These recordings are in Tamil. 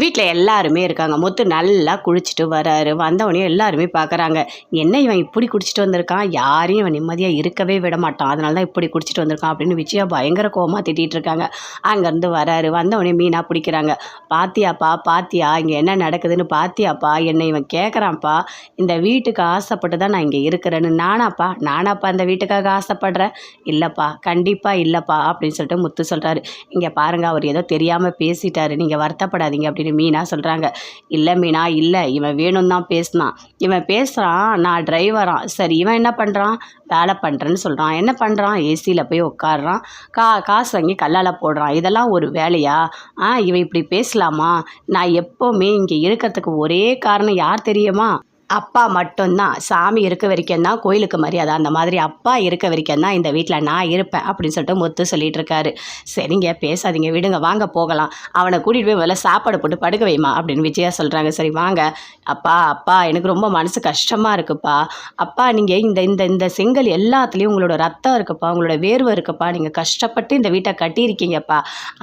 வீட்டில் எல்லாருமே இருக்காங்க. முத்து நல்லா குளிச்சுட்டு வராரு. வந்தவொடனே எல்லாருமே பார்க்குறாங்க என்ன இவன் இப்படி குடிச்சிட்டு வந்திருக்கான்? யாரையும் இவன் நிம்மதியாக இருக்கவே விட மாட்டான். அதனால தான் இப்படி குடிச்சிட்டு வந்திருக்கான் அப்படின்னு விஜயா பயங்கர கோமா திட்டிகிட்டு இருக்காங்க. அங்கேருந்து வராரு. வந்தவொடனே மீனாக பிடிக்கிறாங்க. பாத்தியாப்பா பாத்தியா இங்கே என்ன நடக்குதுன்னு பாத்தியாப்பா என்னை இவன் கேட்குறான்ப்பா இந்த வீட்டுக்கு ஆசைப்பட்டு தான் நான் இங்கே இருக்கிறேன்னு. நானாப்பா நானாப்பா இந்த வீட்டுக்காக ஆசைப்படுறேன். இல்லைப்பா கண்டிப்பாக இல்லைப்பா அப்படின்னு சொல்லிட்டு முத்து சொல்கிறாரு இங்கே பாருங்க அவர் ஏதோ தெரியாமல் பேசிட்டாரு. நீங்கள் வருத்தப்படாதீங்க அப்படின்னு மீனா சொல்கிறாங்க இல்லை மீனா இல்லை. இவன் வேணும் தான் பேசினான். இவன் பேசுகிறான் நான் டிரைவரான் சரி இவன் என்ன பண்ணுறான் வேலை பண்ணுறேன்னு சொல்கிறான் என்ன பண்ணுறான் ஏசியில் போய் உட்காடுறான் கா காசு வாங்கி கல்லால் போடுறான். இதெல்லாம் ஒரு வேலையா? ஆ இவன் இப்படி பேசலாமா? நான் எப்போவுமே இங்கே இருக்கிறதுக்கு ஒரே காரணம் யார் தெரியுமா? அப்பா மட்டும்தான். சாமி இருக்க வரைக்கும் தான் கோயிலுக்கு மரியாதை. அந்த மாதிரி அப்பா இருக்க வரைக்கும் தான் இந்த வீட்டில் நான் இருப்பேன் அப்படின்னு சொல்லிட்டு முத்து சொல்லிட்டு இருக்காரு. சரிங்க பேசாதீங்க விடுங்க வாங்க போகலாம். அவனை கூட்டிகிட்டு போய் முதல்ல சாப்பாடு போட்டு படுக்க வைமா அப்படின்னு விஜயா சொல்கிறாங்க சரி வாங்க. அப்பா அப்பா எனக்கு ரொம்ப மனசு கஷ்டமாக இருக்குப்பா. அப்பா நீங்கள் இந்த இந்த இந்த செங்கல் எல்லாத்துலேயும் உங்களோட ரத்தம் இருக்குப்பா உங்களோட வேர்வை இருக்குப்பா. நீங்கள் கஷ்டப்பட்டு இந்த வீட்டை கட்டியிருக்கீங்கப்பா.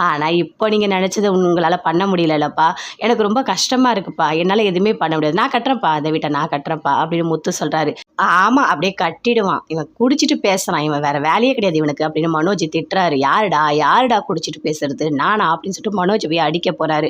ஆனால் இப்போ நீங்கள் நினச்சதை உங்களால் பண்ண முடியலல்லப்பா எனக்கு ரொம்ப கஷ்டமாக இருக்குப்பா. என்னால் எதுவுமே பண்ண முடியாது. நான் கட்டுறேன்ப்பா அந்த வீட்டை. நான் கட்டுறேன்ப்பா அப்படின்னு முத்து சொல்கிறாரு ஆமாம் அப்படியே கட்டிடுவான். இவன் குடிச்சிட்டு பேசுகிறான் இவன் வேற வேலையே கிடையாது இவனுக்கு அப்படின்னு மனோஜ் திட்டுறாரு. யாருடா யாருடா குடிச்சிட்டு பேசுறது? நானா? அப்படின்னு சொல்லிட்டு மனோஜ் போய் அடிக்க போறாரு.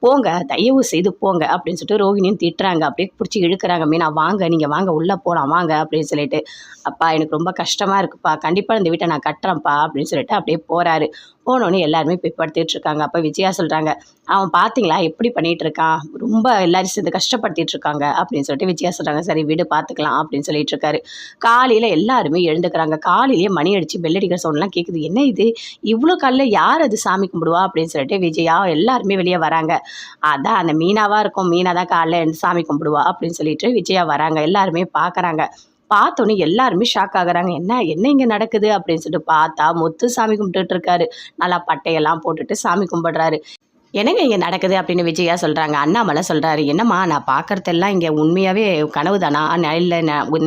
போங்க தயவு செய்து போங்க அப்படின்னு சொல்லிட்டு ரோகிணியும் திட்டுறாங்க. அப்படியே பிடிச்சி இழுக்கிறாங்க. மீனா வாங்க நீங்கள் வாங்க உள்ளே போகலாம் வாங்க அப்படின்னு சொல்லிட்டு. அப்பா எனக்கு ரொம்ப கஷ்டமாக இருக்குப்பா. கண்டிப்பாக இந்த வீட்டை நான் கட்டுறேன்ப்பா அப்படின்னு சொல்லிட்டு அப்படியே போகிறாரு போனோன்னு எல்லாருமே போய் இருக்காங்க அப்போ விஜயா சொல்கிறாங்க அவன் பார்த்தீங்களா எப்படி பண்ணிட்டு இருக்கான் ரொம்ப எல்லாரும் சேர்ந்து கஷ்டப்படுத்திட்டு இருக்காங்க அப்படின்னு சொல்லிட்டு விஜயா சொல்கிறாங்க சரி வீடு பார்த்துக்கலாம் அப்படின்னு சொல்லிட்டு இருக்காரு காலையில் எல்லாருமே எழுந்துக்கிறாங்க. காலையிலேயே மணி அடித்து பெல்லடிக்கிற சவுண்ட்லாம் கேட்குது என்ன இது? இவ்வளோ காலைல யார் அது சாமி கும்பிடுவா? அப்படின்னு சொல்லிட்டு விஜயா எல்லாருமே வெளியே வராங்க. அதான் அந்த மீனாவாக இருக்கும். மீனா தான் காலையில் எழுந்து சாமி கும்பிடுவா. அப்படின்னு சொல்லிட்டு விஜயா வராங்க. எல்லாருமே பார்க்குறாங்க பார்த்தோன்னே எல்லாருமே ஷாக் ஆகுறாங்க. என்ன என்ன இங்கே நடக்குது? அப்படின்னு சொல்லிட்டு பார்த்தா முத்து சாமி கும்பிட்டுட்டு இருக்காரு நல்லா பட்டையெல்லாம் போட்டுட்டு சாமி கும்பிடுறாரு. என்னங்க இங்கே நடக்குது? அப்படின்னு விஜயா சொல்கிறாங்க அண்ணாமலை சொல்கிறாரு என்னம்மா நான் பார்க்குறதெல்லாம் இங்கே உண்மையாகவே கனவு தானா? இல்லை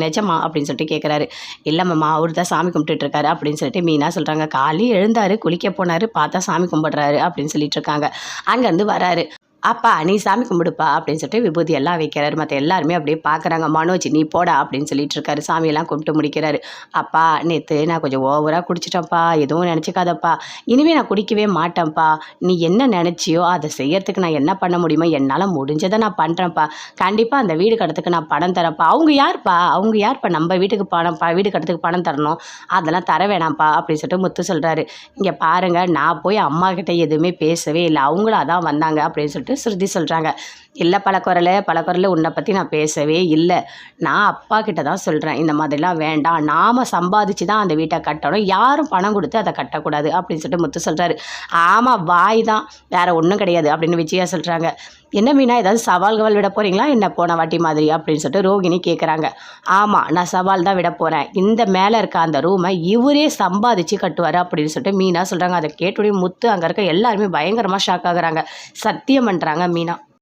நிஜமா? அப்படின்னு சொல்லிட்டு கேட்குறாரு இல்லைம்மா அவர் தான் சாமி கும்பிட்டுட்டு அப்படின்னு சொல்லிட்டு மீனா சொல்கிறாங்க காலையில் எழுந்தார் குளிக்க போனார் பார்த்தா சாமி கும்பிட்றாரு. அப்படின்னு சொல்லிட்டு இருக்காங்க. அங்கேருந்து வராரு. அப்பா நீ சாமி கும்பிடுப்பா அப்படின்னு சொல்லிட்டு விபூதி எல்லாம் வைக்கிறாரு. மற்ற எல்லாருமே அப்படியே பார்க்குறாங்க மனோஜ் நீ போடா அப்படின்னு சொல்லிட்டு இருக்காரு. சாமியெல்லாம் கும்பிட்டு முடிக்கிறாரு. அப்பா நேற்று நான் கொஞ்சம் ஓவராக குடிச்சிட்டேன்ப்பா. எதுவும் நினச்சிக்காதப்பா. இனிமேல் நான் குடிக்கவே மாட்டேன்ப்பா. நீ என்ன நினச்சியோ அதை செய்யறதுக்கு நான் என்ன பண்ண முடியுமோ என்னால் முடிஞ்சதை நான் பண்ணுறேன்ப்பா கண்டிப்பாக அந்த வீடு கடத்துக்கு நான் பணம் தரேன்ப்பா. அவங்க யார்ப்பா? அவங்க யார்ப்பா? நம்ம வீட்டுக்கு பணம் வீடு கடத்துக்கு பணம் தரணும். அதெல்லாம் தர வேணாம்ப்பா அப்படின்னு சொல்லிட்டு முத்து சொல்கிறாரு இங்கே பாருங்கள் நான் போய் அம்மா கிட்ட எதுவுமே பேசவே இல்லை. அவங்களும் அதான் வந்தாங்க அப்படின்னு சொல்லிட்டு ஸ்ருதி சொல்கிறாங்க இல்லை பலக்குரல் பலக்குரல் உன்னை பற்றி நான் பேசவே இல்லை. நான் அப்பா கிட்ட தான் சொல்கிறேன் இந்த மாதிரிலாம் வேண்டாம். நாம் சம்பாதிச்சு தான் அந்த வீட்டை கட்டணும். யாரும் பணம் கொடுத்து அதை கட்டக்கூடாது அப்படின்னு சொல்லிட்டு முத்து சொல்கிறாரு ஆமாம் வாய் தான். வேறு ஒன்றும் கிடையாது அப்படின்னு விஜயா சொல்கிறாங்க என்ன மீனா ஏதாவது சவால்கள் விட போகிறீங்களா என்ன போன வாட்டி மாதிரி அப்படின்னு சொல்லிட்டு ரோகிணி கேட்குறாங்க ஆமாம் நான் சவால் தான் விட போகிறேன் இந்த மேலே இருக்க அந்த ரூமை இவரே சம்பாதிச்சு கட்டுவார் அப்படின்னு சொல்லிட்டு மீனா சொல்கிறாங்க அதை கேட்டுடைய முத்து அங்கே இருக்க எல்லாருமே பயங்கரமாக ஷாக் ஆகுறாங்க. சத்தியம் பண்ணுறாங்க மீனா.